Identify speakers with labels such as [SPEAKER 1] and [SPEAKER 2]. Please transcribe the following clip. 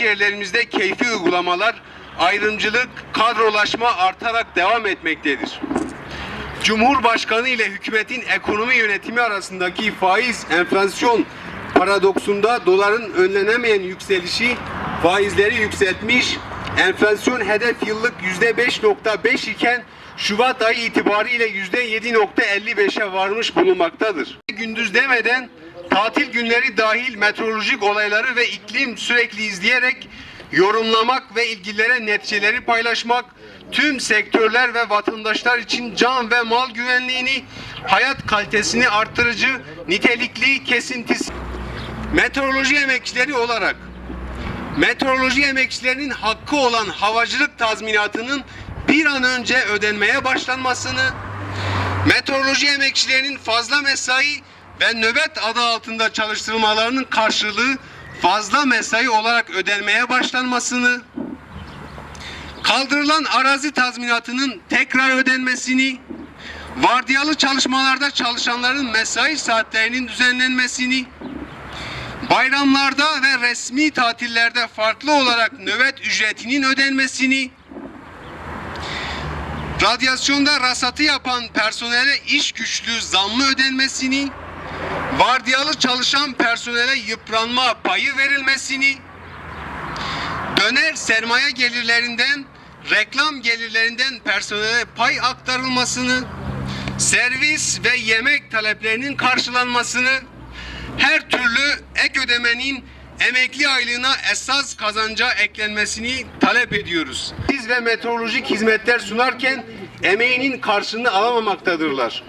[SPEAKER 1] yerlerimizde keyfi uygulamalar, ayrımcılık, kadrolaşma artarak devam etmektedir. Cumhurbaşkanı ile hükümetin ekonomi yönetimi arasındaki faiz enflasyon paradoksunda doların önlenemeyen yükselişi faizleri yükseltmiş, enflasyon hedef yıllık %5.5 iken Şubat ayı itibariyle %7.55'e varmış bulunmaktadır. Gündüz demeden tatil günleri dahil meteorolojik olayları ve iklim sürekli izleyerek yorumlamak ve ilgililere neticeleri paylaşmak, tüm sektörler ve vatandaşlar için can ve mal güvenliğini, hayat kalitesini artırıcı, nitelikli, kesintisiz meteoroloji emekçileri olarak meteoroloji emekçilerinin hakkı olan havacılık tazminatının bir an önce ödenmeye başlanmasını, meteoroloji emekçilerinin fazla mesai ve nöbet adı altında çalıştırmalarının karşılığı fazla mesai olarak ödenmeye başlanmasını, kaldırılan arazi tazminatının tekrar ödenmesini, vardiyalı çalışmalarda çalışanların mesai saatlerinin düzenlenmesini, bayramlarda ve resmi tatillerde farklı olarak nöbet ücretinin ödenmesini, radyasyonda rasatı yapan personele iş güçlüğü zammı ödenmesini, vardiyalı çalışan personele yıpranma payı verilmesini, döner sermaye gelirlerinden, reklam gelirlerinden personele pay aktarılmasını, servis ve yemek taleplerinin karşılanmasını, her türlü ek ödemenin emekli aylığına esas kazanca eklenmesini talep ediyoruz. Siz ve meteorolojik hizmetler sunarken emeğinin karşılığını alamamaktadırlar.